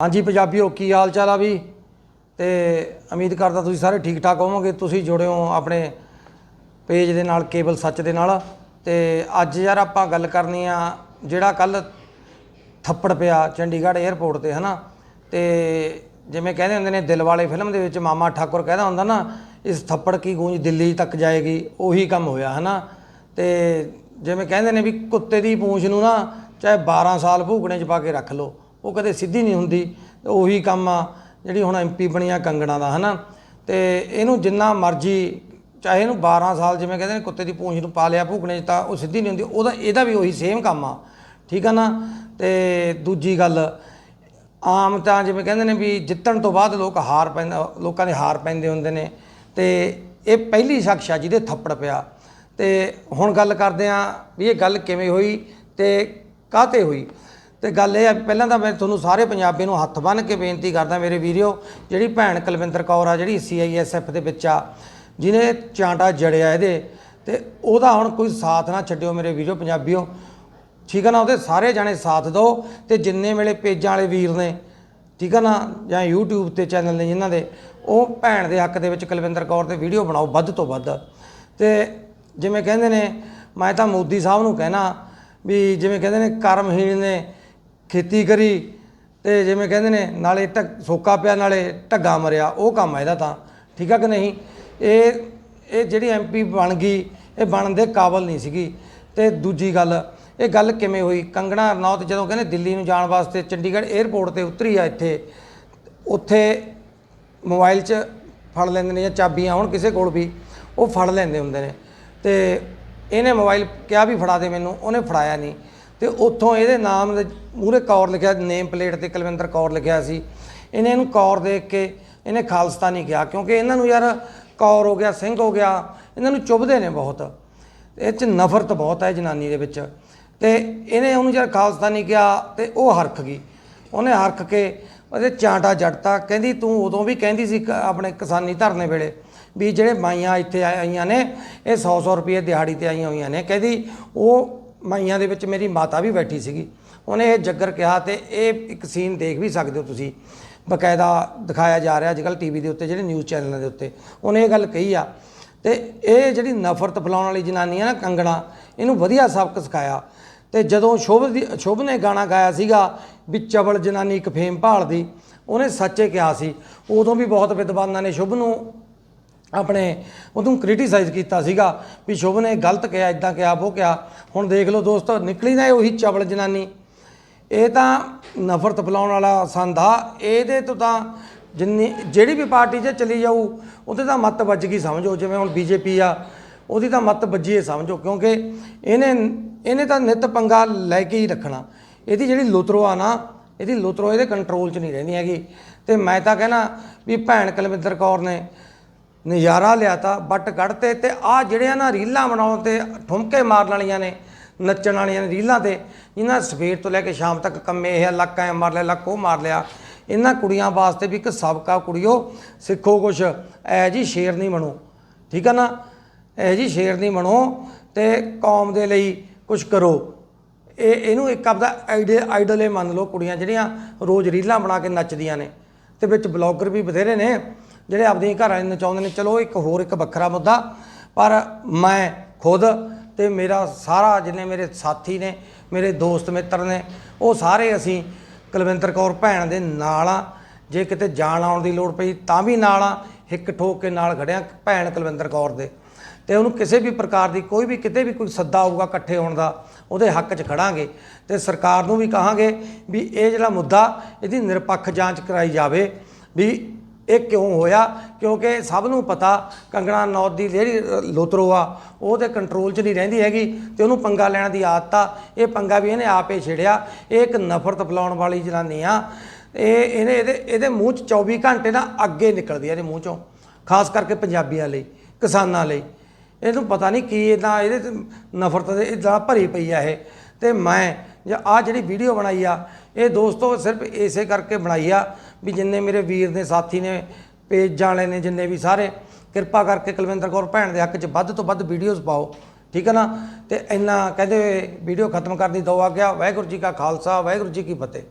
ਹਾਂਜੀ ਪੰਜਾਬੀਓ ਕੀ ਹਾਲ ਚਾਲ ਆ ਵੀ ਤੇ ਉਮੀਦ ਕਰਦਾ ਤੁਸੀਂ ਸਾਰੇ ਠੀਕ ਠਾਕ ਹੋਵੋਗੇ। ਤੁਸੀਂ ਜੁੜੇ ਹੋ ਆਪਣੇ ਪੇਜ ਦੇ ਨਾਲ, ਕੇਬਲ ਸੱਚ ਦੇ ਨਾਲ। ਤੇ ਅੱਜ ਯਾਰ ਆਪਾਂ ਗੱਲ ਕਰਨੀ ਆ ਜਿਹੜਾ ਕੱਲ ਥੱਪੜ ਪਿਆ ਚੰਡੀਗੜ੍ਹ 에ਅਰਪੋਰਟ ਤੇ, ਹਨਾ? ਤੇ ਜਿਵੇਂ ਕਹਿੰਦੇ ਹੁੰਦੇ ਨੇ, ਦਿਲ ਵਾਲੇ ਫਿਲਮ ਦੇ ਵਿੱਚ ਮਾਮਾ ਠਾਕੁਰ ਕਹਿੰਦਾ ਹੁੰਦਾ ਨਾ, ਇਸ ਥੱਪੜ ਕੀ ਗੂੰਜ ਦਿੱਲੀ ਤੱਕ ਜਾਏਗੀ, ਉਹੀ ਕੰਮ ਹੋਇਆ, ਹਨਾ? ਤੇ ਜਿਵੇਂ ਕਹਿੰਦੇ ਨੇ ਵੀ ਕੁੱਤੇ ਦੀ ਪੂੰਛ ਨੂੰ ਨਾ ਚਾਹੇ 12 ਸਾਲ ਭੂਗਣੇ 'ਚ ਪਾ ਕੇ ਰੱਖ ਲਓ। ਉਹ ਕਦੇ ਸਿੱਧੀ ਨਹੀਂ ਹੁੰਦੀ ਉਹੀ ਕੰਮ ਆ ਜਿਹੜੀ ਹੁਣ ਐਮਪੀ ਬਣੀਆ ਕੰਗਣਾ ਦਾ, ਹਨਾ? ਤੇ ਇਹਨੂੰ ਜਿੰਨਾ ਮਰਜ਼ੀ, ਚਾਹੇ ਇਹਨੂੰ 12 ਸਾਲ ਜਿਵੇਂ ਕਹਿੰਦੇ ਨੇ ਕੁੱਤੇ ਦੀ ਪੂੰਛ ਨੂੰ ਪਾ ਲਿਆ ਭੂਕਣੇ 'ਚ ਤਾਂ ਉਹ ਸਿੱਧੀ ਨਹੀਂ ਹੁੰਦੀ, ਉਹਦਾ, ਇਹਦਾ ਵੀ ਉਹੀ ਸੇਮ ਕੰਮ ਆ, ਠੀਕ ਆ ਨਾ? ਤੇ ਦੂਜੀ ਗੱਲ, ਆਮ ਤਾਂ ਜਿਵੇਂ ਕਹਿੰਦੇ ਨੇ ਵੀ ਜਿੱਤਣ ਤੋਂ ਬਾਅਦ ਲੋਕ ਹਾਰ ਪੈਂਦਾ, ਲੋਕਾਂ ਦੇ ਹਾਰ ਪੈਂਦੇ ਹੁੰਦੇ ਨੇ, ਤੇ ਇਹ ਪਹਿਲੀ ਸ਼ਖਸ ਆ ਜਿਹਦੇ ਥੱਪੜ ਪਿਆ। ਤੇ ਹੁਣ ਗੱਲ ਕਰਦੇ ਆ ਵੀ ਇਹ ਗੱਲ ਕਿਵੇਂ ਹੋਈ ਤੇ ਕਾਹਤੇ ਹੋਈ? ਤੇ ਗੱਲ ਇਹ ਆ ਪਹਿਲਾਂ ਤਾਂ ਮੈਂ ਤੁਹਾਨੂੰ ਸਾਰੇ ਪੰਜਾਬੀ ਨੂੰ ਹੱਥ ਬੰਨ੍ਹ ਕੇ ਬੇਨਤੀ ਕਰਦਾ ਮੇਰੇ ਵੀਰਿਓ, ਜਿਹੜੀ ਭੈਣ ਕੁਲਵਿੰਦਰ ਕੌਰ ਆ, ਜਿਹੜੀ ਸੀਆਈਐਸਐਫ ਦੇ ਵਿੱਚ ਆ, ਜਿਹਨੇ ਚਾਂਟਾ ਜੜਿਆ ਇਹਦੇ, ਤੇ ਉਹਦਾ ਹੁਣ ਕੋਈ ਸਾਥ ਨਾ ਛੱਡਿਓ ਮੇਰੇ ਵੀਰਿਓ ਪੰਜਾਬੀਓ। ਠੀਕ ਹੈ ਨਾ, ਉਹਦੇ ਸਾਰੇ ਜਾਣੇ ਸਾਥ ਦਿਓ ਤੇ ਜਿੰਨੇ ਵੇਲੇ ਪੇਜਾਂ ਵਾਲੇ ਵੀਰ ਨੇ, ਠੀਕ ਹੈ ਨਾ, ਜਾਂ YouTube ਤੇ ਚੈਨਲ ਨੇ ਜਿਨ੍ਹਾਂ ਦੇ, ਉਹ ਭੈਣ ਦੇ ਹੱਕ ਦੇ ਵਿੱਚ ਕੁਲਵਿੰਦਰ ਕੌਰ ਤੇ ਵੀਡੀਓ ਬਣਾਓ ਵੱਧ ਤੋਂ ਵੱਧ। ਤੇ ਜਿਵੇਂ ਕਹਿੰਦੇ ਨੇ, ਮੈਂ ਤਾਂ ਮੋਦੀ ਸਾਹਿਬ ਨੂੰ ਕਹਿਣਾ ਵੀ ਜਿਵੇਂ ਕਹਿੰਦੇ ਨੇ ਕਰਮਹੀਣ ਨੇ ਖੇਤੀ ਕਰੀ ਤੇ ਜਿਵੇਂ ਕਹਿੰਦੇ ਨੇ ਨਾਲੇ ਢ ਸੋਕਾ ਪਿਆ, ਨਾਲੇ ਢੱਗਾ ਮਰਿਆ, ਉਹ ਕੰਮ ਆ ਇਹਦਾ ਤਾਂ। ਠੀਕ ਆ ਕਿ ਨਹੀਂ? ਇਹ ਇਹ ਜਿਹੜੀ ਐਮਪੀ ਬਣ ਗਈ, ਇਹ ਬਣਨ ਦੇ ਕਾਬਲ ਨਹੀਂ ਸੀਗੀ। ਤੇ ਦੂਜੀ ਗੱਲ, ਇਹ ਗੱਲ ਕਿਵੇਂ ਹੋਈ? ਕੰਗਣਾ ਰਣੌਤ ਜਦੋਂ ਕਹਿੰਦੇ ਦਿੱਲੀ ਨੂੰ ਜਾਣ ਵਾਸਤੇ ਚੰਡੀਗੜ੍ਹ 에ਅਰਪੋਰਟ ਤੇ ਉਤਰੀ ਆ ਇੱਥੇ, ਉੱਥੇ ਮੋਬਾਈਲ 'ਚ ਫੜ ਲੈਂਦੇ ਨੇ ਜਾਂ ਚਾਬੀਆਂ, ਹੁਣ ਕਿਸੇ ਕੋਲ ਵੀ, ਉਹ ਫੜ ਲੈਂਦੇ ਹੁੰਦੇ ਨੇ। ਤੇ ਇਹਨੇ ਮੋਬਾਈਲ ਕਿਹਾ ਵੀ ਫੜਾ ਦੇ ਮੈਨੂੰ, ਉਹਨੇ ਫੜਾਇਆ ਨਹੀਂ। ਤੇ ਉੱਥੋਂ ਇਹਦੇ ਨਾਮ ਦੇ ਮੂਹਰੇ ਕੌਰ ਲਿਖਿਆ, ਨੇਮ ਪਲੇਟ ਤੇ ਕੁਲਵਿੰਦਰ ਕੌਰ ਲਿਖਿਆ ਸੀ। ਇਹਨੇ ਇਹਨੂੰ ਕੌਰ ਦੇਖ ਕੇ ਇਹਨੇ ਖਾਲਸਤਾਨੀ ਕਿਹਾ, ਕਿਉਂਕਿ ਇਹਨਾਂ ਨੂੰ ਯਾਰ ਕੌਰ ਹੋ ਗਿਆ, ਸਿੰਘ ਹੋ ਗਿਆ, ਇਹਨਾਂ ਨੂੰ ਚੁੱਭਦੇ ਨੇ ਬਹੁਤ। ਇਹ ਚ ਨਫ਼ਰਤ ਬਹੁਤ ਹੈ ਜਨਾਨੀ ਦੇ ਵਿੱਚ। ਤੇ ਇਹਨੇ ਉਹਨੂੰ ਜਦ ਖਾਲਸਤਾਨੀ ਕਿਹਾ ਤੇ ਉਹ ਹਰਖ ਗਈ। ਉਹਨੇ ਹਰਖ ਕੇ ਉਹਦੇ ਚਾਂਟਾ ਜੜਤਾ ਕਹਿੰਦੀ ਤੂੰ ਉਦੋਂ ਵੀ ਕਹਿੰਦੀ ਸੀ ਕ- ਆਪਣੇ ਕਿਸਾਨੀ ਧਰਨੇ ਵੇਲੇ ਵੀ ਜਿਹੜੇ ਮਾਈਆਂ ਇੱਥੇ ਆਈਆਂ ਨੇ, ਇਹ 100 100 ਰੁਪਏ ਦਿਹਾੜੀ ਤੇ ਆਈਆਂ ਹੋਈਆਂ ਨੇ। ਕਹਿੰਦੀ ਉਹ ਮਾਈਆਂ ਦੇ ਵਿੱਚ ਮੇਰੀ ਮਾਤਾ ਵੀ ਬੈਠੀ ਸੀਗੀ। ਉਹਨੇ ਇਹ ਜੱਗਰ ਕਿਹਾ ਤੇ ਇਹ ਇੱਕ ਸੀਨ ਦੇਖ ਵੀ ਸਕਦੇ ਹੋ ਤੁਸੀਂ। ਬਕਾਇਦਾ ਦਿਖਾਇਆ ਜਾ ਰਿਹਾ ਅੱਜਕੱਲ ਟੀਵੀ ਦੇ ਉੱਤੇ, ਜਿਹੜੇ ਨਿਊਜ਼ ਚੈਨਲਾਂ ਦੇ ਉੱਤੇ। ਉਹਨੇ ਇਹ ਗੱਲ ਕਹੀ ਆ। ਤੇ ਇਹ ਜਿਹੜੀ ਨਫ਼ਰਤ ਫੈਲਾਉਣ ਵਾਲੀ ਜਨਾਨੀ ਆ ਨਾ ਕੰਗਣਾ, ਇਹਨੂੰ ਵਧੀਆ ਸਬਕ ਸਿਖਾਇਆ। ਤੇ ਜਦੋਂ ਸ਼ੁਭ ਦੀ, ਸ਼ੁਭ ਨੇ ਗਾਣਾ ਗਾਇਆ ਸੀਗਾ ਵੀ ਚਵਲ ਜਨਾਨੀ ਇੱਕ ਫੇਮ ਭਾਲਦੀ, ਉਹਨੇ ਸੱਚੇ ਕਿਹਾ ਸੀ। ਉਦੋਂ ਵੀ ਬਹੁਤ ਵਿਦਵਾਨਾਂ ਨੇ ਸ਼ੁਭ ਨੂੰ ਆਪਣੇ ਉਹਨੂੰ ਕ੍ਰਿਟੀਸਾਈਜ਼ ਕੀਤਾ ਸੀਗਾ ਵੀ ਸ਼ੁਭ ਨੇ ਗਲਤ ਕਿਹਾ ਇਦਾਂ ਕਿਹਾ, ਉਹ ਕਿਹਾ। ਹੁਣ ਦੇਖ ਲਓ ਦੋਸਤੋ, ਨਿਕਲੀ ਨਾ ਇਹ ਉਹੀ ਚਵਲ ਜਨਾਨੀ। ਇਹ ਤਾਂ ਨਫ਼ਰਤ ਫੈਲਾਉਣ ਵਾਲਾ ਸੰਦ ਆ। ਇਹਦੇ ਤੋਂ ਤਾਂ ਜਿੰਨੀ, ਜਿਹੜੀ ਵੀ ਪਾਰਟੀ 'ਚ ਚਲੀ ਜਾਊ, ਉਹਦੇ ਤਾਂ ਮੱਤ ਵੱਜ ਗਈ ਸਮਝੋ। ਜਿਵੇਂ ਹੁਣ ਬੀਜੇਪੀ ਆ, ਉਹਦੀ ਤਾਂ ਮੱਤ ਵੱਜੀ ਹੈ ਸਮਝੋ। ਕਿਉਂਕਿ ਇਹਨੇ ਇਹਨੇ ਤਾਂ ਨਿਤ ਪੰਗਾ ਲੈ ਕੇ ਹੀ ਰੱਖਣਾ। ਇਹਦੀ ਜਿਹੜੀ ਲੁਤਰੋ ਆ ਨਾ, ਇਹਦੀ ਲੁਤਰੋ ਇਹਦੇ ਕੰਟਰੋਲ 'ਚ ਨਹੀਂ ਰਹਿੰਦੀ ਹੈਗੀ। ਤੇ ਮੈਂ ਤਾਂ ਕਹਿਣਾ ਵੀ ਭੈਣ ਕੁਲਵਿੰਦਰ ਕੌਰ ਨੇ ਨਜ਼ਾਰਾ ਲਿਆਤਾ ਬੱਟ ਕੱਢਤੇ ਤੇ ਆ ਜਿਹੜੇ ਆ ਨਾ ਰੀਲਾਂ ਬਣਾਉਣ ਤੇ ਠੁਮਕੇ ਮਾਰਨ ਵਾਲੀਆਂ ਨੇ, ਨੱਚਣ ਵਾਲੀਆਂ ਨੇ ਰੀਲਾਂ ਤੇ, ਇਹਨਾਂ ਸਵੇਰ ਤੋਂ ਲੈ ਕੇ ਸ਼ਾਮ ਤੱਕ ਕੰਮੇ ਇਹ ਲੱਕ ਐ ਮਾਰ ਲਿਆ, ਲੱਕ ਉਹ ਮਾਰ ਲਿਆ। ਇਹਨਾਂ ਕੁੜੀਆਂ ਵਾਸਤੇ ਵੀ ਇੱਕ ਸਬਕਾ ਕੁੜੀਓ, ਸਿੱਖੋ ਕੁਛ ਐ ਜੀ ਸ਼ੇਰ ਨਹੀਂ ਬਣੋ, ਠੀਕ ਆ ਨਾ? ਐ ਜੀ ਸ਼ੇਰ ਨਹੀਂ ਬਣੋ ਤੇ ਕੌਮ ਦੇ ਲਈ ਕੁਝ ਕਰੋ। ਇਹ, ਇਹਨੂੰ ਇੱਕ ਆਪਦਾ ਆਈਡਲ ਆਈਡਲ ਇਹ ਮੰਨ ਲਓ ਕੁੜੀਆਂ ਜਿਹੜੀਆਂ ਰੋਜ਼ ਰੀਲਾਂ ਬਣਾ ਕੇ ਨੱਚਦੀਆਂ ਨੇ, ਤੇ ਵਿੱਚ ਬਲੌਗਰ ਵੀ ਬਥੇਰੇ ਨੇ। ਜਿਹੜੇ ਆਪਦੀਆਂ ਘਰ ਵਾਲੇ ਚਾਹੁੰਦੇ ਨੇ, ਚਲੋ ਇੱਕ ਹੋਰ ਇੱਕ ਵੱਖਰਾ ਮੁੱਦਾ, ਪਰ ਮੈਂ ਖੁਦ ਤੇ ਮੇਰਾ ਸਾਰਾ ਜਿੰਨੇ ਮੇਰੇ ਸਾਥੀ ਨੇ, ਮੇਰੇ ਦੋਸਤ ਮਿੱਤਰ ਨੇ, ਉਹ ਸਾਰੇ ਅਸੀਂ ਕੁਲਵਿੰਦਰ ਕੌਰ ਭੈਣ ਦੇ ਨਾਲ ਆ। ਜੇ ਕਿਤੇ ਜਾਣ ਆਉਣ ਦੀ ਲੋੜ ਪਈ ਤਾਂ ਵੀ ਨਾਲ ਆ, ਹਿੱਕ ਠੋਕ ਕੇ ਨਾਲ ਖੜਿਆ ਭੈਣ ਕੁਲਵਿੰਦਰ ਕੌਰ ਦੇ। ਤੇ ਉਹਨੂੰ ਕਿਸੇ ਵੀ ਪ੍ਰਕਾਰ ਦੀ ਕੋਈ ਵੀ, ਕਿਤੇ ਵੀ ਕੋਈ ਸੱਦਾ ਆਊਗਾ ਇਕੱਠੇ ਹੋਣ ਦਾ, ਉਹਦੇ ਹੱਕ 'ਚ ਖੜਾਂਗੇ। ਤੇ ਸਰਕਾਰ ਨੂੰ ਵੀ ਕਹਾਂਗੇ ਵੀ ਇਹ ਜਿਹੜਾ ਮੁੱਦਾ, ਇਹਦੀ ਨਿਰਪੱਖ ਜਾਂਚ ਕਰਾਈ ਜਾਵੇ ਵੀ ਇਹ ਕਿਉਂ ਹੋਇਆ? ਕਿਉਂਕਿ ਸਭ ਨੂੰ ਪਤਾ ਕੰਗਣਾ ਨੌਤ ਦੀ ਜਿਹੜੀ ਲੋਤਰੋ ਆ, ਉਹ ਤੇ ਕੰਟਰੋਲ 'ਚ ਨਹੀਂ ਰਹਿੰਦੀ ਹੈਗੀ ਤੇ ਉਹਨੂੰ ਪੰਗਾ ਲੈਣ ਦੀ ਆਦਤ ਆ। ਇਹ ਪੰਗਾ ਵੀ ਇਹਨੇ ਆਪੇ ਛੇੜਿਆ। ਇਹ ਇੱਕ ਨਫ਼ਰਤ ਫੈਲਾਉਣ ਵਾਲੀ ਜਨਾਨੀ ਆ। ਇਹ ਇਹਨੇ ਇਹਦੇ ਇਹਦੇ ਮੂੰਹ 'ਚ 24 ਘੰਟੇ ਨਾ ਅੱਗੇ ਨਿਕਲਦੀ ਆ ਇਹਦੇ ਮੂੰਹ 'ਚੋਂ, ਖਾਸ ਕਰਕੇ ਪੰਜਾਬੀਆਂ ਲਈ, ਕਿਸਾਨਾਂ ਲਈ। ਇਹਨੂੰ ਪਤਾ ਨਹੀਂ ਕੀ ਇਦਾਂ ਇਹਦੇ ਤੇ ਨਫ਼ਰਤ ਦੇ ਇਦਾਂ ਭਰੀ ਪਈ ਆ ਇਹ। ਤੇ ਮੈਂ ਜਾਂ ਆ ਜਿਹੜੀ ਵੀਡੀਓ ਬਣਾਈ ਆ, ਇਹ ਦੋਸਤੋ ਸਿਰਫ ਇਸੇ ਕਰਕੇ ਬਣਾਈ ਆ ਵੀ ਜਿੰਨੇ ਮੇਰੇ ਵੀਰ ਨੇ, ਸਾਥੀ ਨੇ, ਪੇਜ ਵਾਲੇ ਨੇ, ਜਿੰਨੇ ਵੀ ਸਾਰੇ, ਕਿਰਪਾ ਕਰਕੇ ਕੁਲਵਿੰਦਰ ਕੌਰ ਭੈਣ ਦੇ ਹੱਕ 'ਚ ਵੱਧ ਤੋਂ ਵੱਧ ਵੀਡੀਓਜ਼ ਪਾਓ। ਠੀਕ ਹੈ ਨਾ? ਤੇ ਇੰਨਾ ਕਹਿੰਦੇ ਵੀਡੀਓ ਖਤਮ ਕਰਨ ਦੀ ਦੋ ਆ ਗਿਆ ਵਾਹਿਗੁਰੂ ਜੀ ਕਾ ਖਾਲਸਾ, ਵਾਹਿਗੁਰੂ ਜੀ ਕੀ ਫਤਿਹ।